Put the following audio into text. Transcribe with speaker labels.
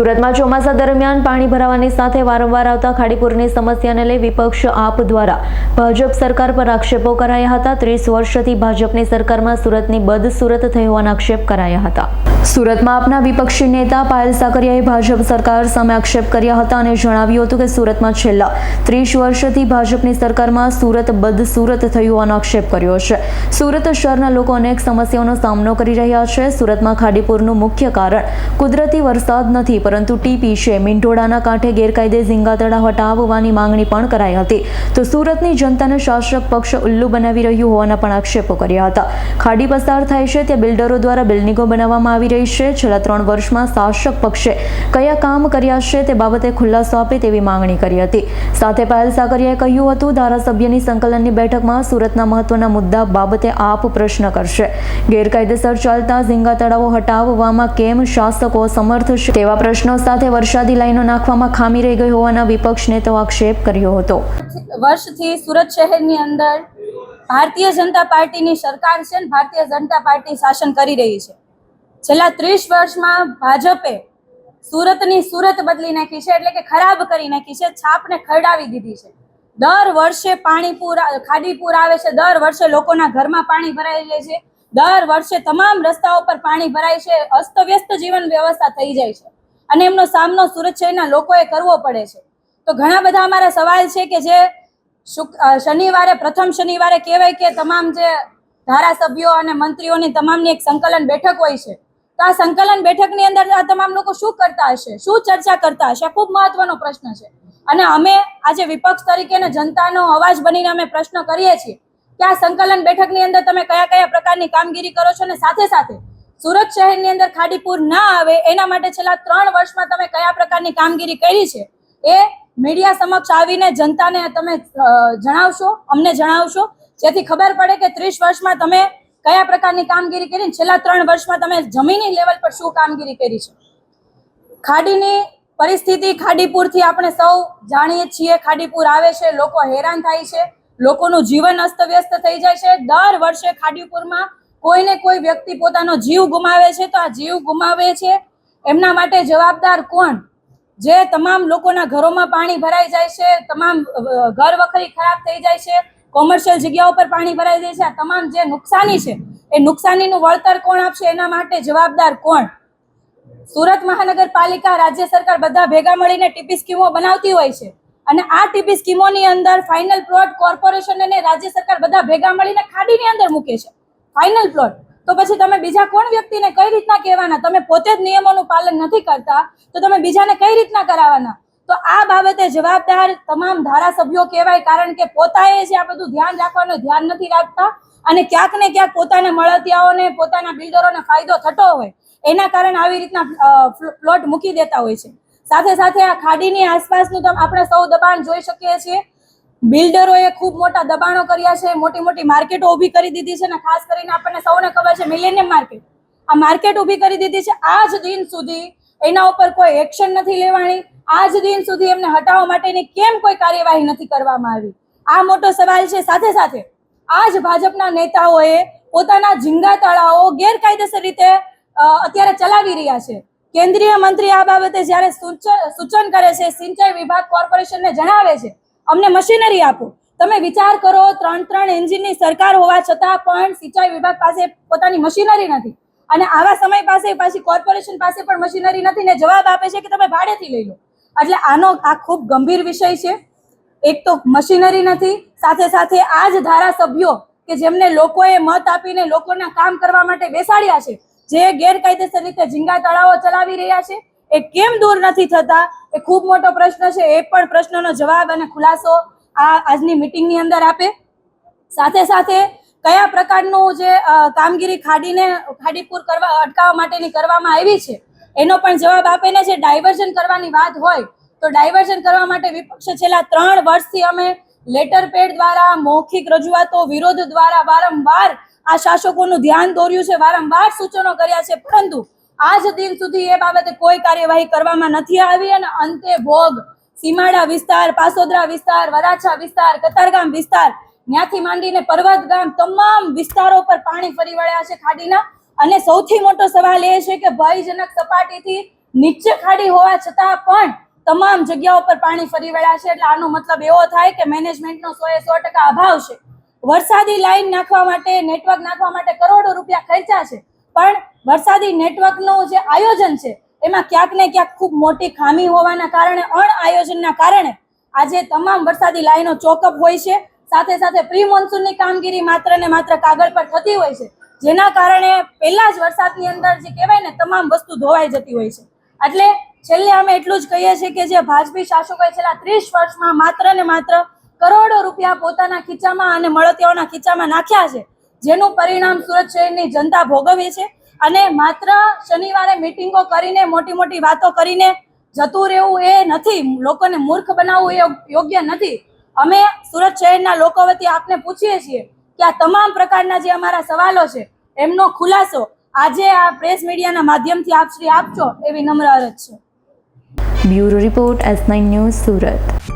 Speaker 1: સુરતમાં ચોમાસા દરમિયાન પાણી ભરાવાની સાથે વારંવાર આવતા ખાડીપુરની સમસ્યાને લઈ વિપક્ષ આપ દ્વારા ભાજપ સરકાર પર આક્ષેપો કરાયા હતા. ત્રીસ વર્ષથી ભાજપની સરકારમાં સુરતની બદ સુરત થઈ હોવાના આક્ષેપ કરાયા હતા. સુરતમાં આપના વિપક્ષી નેતા પાયલ સાકરિયાએ ભાજપ સરકાર સામે આક્ષેપ કર્યા હતા અને જણાવ્યું હતું કે સુરતમાં છેલ્લા ત્રીસ વર્ષથી ભાજપની સરકારમાં સુરત બદ સુરત થયું હોવાનો આક્ષેપ કર્યો છે. સુરત શહેરના લોકો અનેક સમસ્યાઓનો સામનો કરી રહ્યા છે. સુરતમાં ખાડીપુરનું મુખ્ય કારણ કુદરતી વરસાદ નથી પરંતુ ટીપીસીએ મીંઢોળાના કાંઠે ગેરકાયદે ઝીંગાતળા હટાવવાની માંગણી પણ કરાઈ હતી. તો સુરતની જનતાને શાસક પક્ષ ઉલ્લુ બનાવી રહ્યું હોવાના પણ આક્ષેપો કર્યા હતા. ખાડી પસાર થાય છે ત્યાં બિલ્ડરો દ્વારા બિલ્ડિંગો બનાવવામાં આવી રહી છે. છેલ્લા ત્રણ વર્ષમાં શાસક પક્ષે કયા કામ કર્યા છે તે બાબતે ખુલાસો આપે તેવી માંગણી કરી હતી. સાથે પાયલ સાકરિયાએ કહ્યું હતું, ધારાસભ્યની સંકલનની બેઠકમાં સુરતના મહત્વના મુદ્દા બાબતે આપ પ્રશ્ન કરશે. ગેરકાયદેસર ચાલતા ઝીંગા તળાવો હટાવવામાં કેમ શાસકો સમર્થ છે તેવા પ્રશ્નો સાથે વરસાદી લાઈનો નાખવામાં ખામી રહી ગઈ હોવાના વિપક્ષ નેતાઓ આક્ષેપ કર્યો હતો.
Speaker 2: વર્ષથી સુરત શહેરની અંદર ભારતીય જનતા પાર્ટીની સરકાર છે ને ભારતીય જનતા પાર્ટી શાસન કરી રહી છે. છેલ્લા ત્રીસ વર્ષમાં ભાજપે સુરતની સુરત બદલી નાખી છે, એટલે કે ખરાબ કરી નાખી છે, છાપને ખરડાવી દીધી છે. દર વર્ષે પાણી પૂર, ખાડી પૂર આવે છે, દર વર્ષે લોકોના ઘરમાં પાણી ભરાઈ જાય છે, દર વર્ષે તમામ રસ્તાઓ પર પાણી ભરાય છે, અસ્તવ્યસ્ત જીવન વ્યવસ્થા થઈ જાય છે. અને એમનો સામનો સુરત શહેરના લોકોએ કરવો પડે છે. તો ઘણા બધા અમારા સવાલ છે કે જે શનિવારે, પ્રથમ શનિવારે કહેવાય કે તમામ જે ધારાસભ્યો અને મંત્રીઓની તમામની એક સંકલન બેઠક હોય છે. તો આ સંકલન બેઠકની અંદર આ તમામ લોકો શું કરતા હશે? શું ચર્ચા કરતા હશે? ખૂબ મહત્વનો પ્રશ્ન છે. અને અમે આજે વિપક્ષ તરીકે જનતાનો અવાજ બનીને અમે પ્રશ્ન કરીએ છીએ કે આ સંકલન બેઠકની અંદર તમે કયા કયા પ્રકારની કામગીરી કરો છો અને સાથે સાથે સુરત શહેરની અંદર ખાડીપુર ના આવે, એના માટે છેલ્લા ત્રણ વર્ષમાં તમે કયા પ્રકારની કામગીરી કરી છે? એ મીડિયા સમક્ષ આવીને જનતાને તમે જણાવશો, અમને જણાવશો. જેથી ખબર પડે કે ત્રીસ વર્ષમાં તમે કયા પ્રકારની કામગીરી કરી છેલ્લા ત્રણ વર્ષમાં તમે જમીની લેવલ પર શું કામગીરી કરી છે? ખાડીની પરિસ્થિતિ ખાડીપુરથી આપણે સૌ જાણીએ છીએ. ખાડીપુર આવે છે, લોકો હેરાન થાય છે, લોકોનું જીવન અસ્તવ્યસ્ત થઈ જાય છે. દર વર્ષે ખાડીપુરમાં કોઈને કોઈ વ્યક્તિ પોતાનો જીવ ગુમાવે છે તો આ જીવ ગુમાવે છે? એમના માટે જવાબદાર કોણ? જે તમામ લોકોના ઘરોમાં પાણી ભરાઈ જાય છે, તમામ ઘર વખરી ખરાબ થઈ જાય છે, કોમર્શિયલ જગ્યાઓ પર પાણી ભરાઈ જાય છે, આ તમામ જે નુકસાની છે, એ નુકસાનીનું વળતર કોણ આપશે? એના માટે જવાબદાર કોણ? સુરત મહાનગરપાલિકા રાજ્ય સરકાર બધા ભેગા મળીને ટીપી સ્કીમો બનાવતી હોય છે અને આ ટીપી સ્કીમોની અંદર ફાઇનલ પ્લોટ કોર્પોરેશન અને રાજ્ય સરકાર બધા ભેગા મળીને ખાડીની અંદર મૂકે છે. ફાઇનલ પ્લોટ તો પછી તમે બીજા કોણ વ્યક્તિને કઈ રીતના કહેવાના? તમે પોતે જ નિયમોનું પાલન નથી કરતા, તો તમે બીજાને કઈ રીતના કરાવવાના? તો આ બાબતે જવાબદાર તમામ ધારાસભ્યો કહેવાય, કારણ કે પોતાએ જે આ બધું ધ્યાન રાખવાનું ધ્યાન નથી રાખતા અને ક્યાંક ને ક્યાંક પોતાના મળતિયાઓને, પોતાના બિલ્ડરોને ફાયદો થતો હોય, એના કારણે આવી રીતના પ્લોટ મૂકી દેતા હોય છે. સાથે સાથે આ ખાડીની આસપાસનું આપણે સૌ દબાણ જોઈ શકીએ છીએ. બિલ્ડરોએ ખૂબ મોટા દબાણો કર્યા છે, મોટી મોટી માર્કેટો ઊભી કરી દીધી છે અને ખાસ કરીને આપણને સૌને ખબર છે મિલેનિયમ માર્કેટ. આ માર્કેટ ઊભી કરી દીધી છે આ જ દિન સુધી એના ઉપર કોઈ એક્શન નથી લેવાની, આજ દિન સુધી એમને હટાવવા માટેની કેમ કોઈ કાર્યવાહી નથી કરવામાં આવી? આ મોટો સવાલ છે. સાથે સાથે આ જ ભાજપના નેતાઓએ પોતાના ઝીંગા તળાવો ગેરકાયદેસર રીતે અત્યારે ચલાવી રહ્યા છે. કેન્દ્રીય મંત્રી આ બાબતે જ્યારે સૂચ- સૂચન કરે છે, સિંચાઈ વિભાગ કોર્પોરેશનને જણાવે છે અમને મશીનરી આપો. તમે વિચાર કરો, ત્રણ ત્રણ એન્જિનની સરકાર હોવા છતાં પણ સિંચાઈ વિભાગ પાસે પોતાની મશીનરી નથી. અને આવા સમય પાસે પાછી કોર્પોરેશન પાસે પણ મશીનરી નથી ને જવાબ આપે છે કે તમે ભાડેથી લઈ લો. એટલે આનો આ ખૂબ ગંભીર વિષય છે. એક તો મશીનરી નથી, સાથે સાથે આ જ ધારાસભ્યો કે જેમને લોકોએ મત આપીને લોકોના કામ કરવા માટે બેસાડ્યા છે, જે ગેરકાયદેસર રીતે ઝીંગા તળાવો ચલાવી રહ્યા છે, એ કેમ દૂર નથી થતા? એ ખૂબ મોટો પ્રશ્ન છે, એ પણ પ્રશ્નનો જવાબ અને ખુલાસો આ આજની મિટિંગની અંદર આપે. સાથે સાથે કયા પ્રકારનું જે કામગીરી ખાડીને, ખાડીપૂર કરવા, અટકાવવા માટેની કરવામાં આવી છે, એનો પણ જવાબ આપેને જે ડાયવર્ઝન કરવાની વાત હોય, તો ડાયવર્ઝન કરવા માટે વિપક્ષે છેલ્લા ત્રણ વર્ષથી અમે લેટર પેડ દ્વારા, મૌખિક રજૂઆતો, વિરોધ દ્વારા વારંવાર આ શાસકોનું ધ્યાન દોર્યું છે, વારંવાર સૂચનો કર્યા છે, પરંતુ આજ દિન સુધી એ બાબતે કોઈ કાર્યવાહી કરવામાં નથી આવી અને અંતે ભોગ સીમાડા વિસ્તાર, પાસોદરા વિસ્તાર, વરાછા વિસ્તાર, કતારગામ વિસ્તાર ત્યાંથી માંડીને પર્વત ગામ તમામ વિસ્તારો પર પાણી ફરી વળ્યા છે ખાડીના. અને સૌથી મોટો સવાલ એ છે કે ભયજનક સપાટીથી નીચે ખાડી હોવા છતાં પણ તમામ જગ્યાઓ પર પાણી ફરી વળ્યા છે. એટલે આનો મતલબ એવો થાય કે મેનેજમેન્ટનો સો એ સો ટકા અભાવ છે. વરસાદી લાઈન નાખવા માટે, નેટવર્ક નાખવા માટે કરોડો રૂપિયા ખર્ચા છે. પણ વરસાદી નેટવર્કનું જે આયોજન છે, એમાં ક્યાંક ને ક્યાંક ખૂબ મોટી ખામી હોવાના કારણે અણ આયોજનના કારણે આજે તમામ વરસાદી લાઈનો ચોકઅપ હોય છે. સાથે સાથે પ્રી મોન્સૂનની કામગીરી માત્ર ને માત્ર કાગળ પર થતી હોય છે, જેના કારણે પહેલા જ વરસાદની અંદર જે કહેવાય ને, તમામ વસ્તુ ધોવાઈ જતી હોય છે. એટલે છેલ્લે અમે એટલું જ કહીએ છીએ કે જે ભાજપી શાસકોએ છેલ્લા ત્રીસ વર્ષમાં માત્ર ને માત્ર કરોડો રૂપિયા પોતાના ખીચામાં અને મળતિયાઓના ખીચામાં નાખ્યા છે જેનું પરિણામ સુરત શહેરની જનતા ભોગવે છે. અને માત્ર શનિવારે મિટિંગો કરીને, મોટી મોટી વાતો કરીને જતું રહેવું એ નથી. લોકોને મૂર્ખ બનાવવું એ યોગ્ય નથી. અમે સુરત શહેરના લોકો વતી આપને પૂછીએ છીએ કે આ તમામ પ્રકારના જે અમારા સવાલો છે, એમનો ખુલાસો આજે આ પ્રેસ મીડિયાના માધ્યમથી આપ શ્રી આપજો એવી નમ્ર અરજ છે.
Speaker 1: Bureau report S nine news Surat.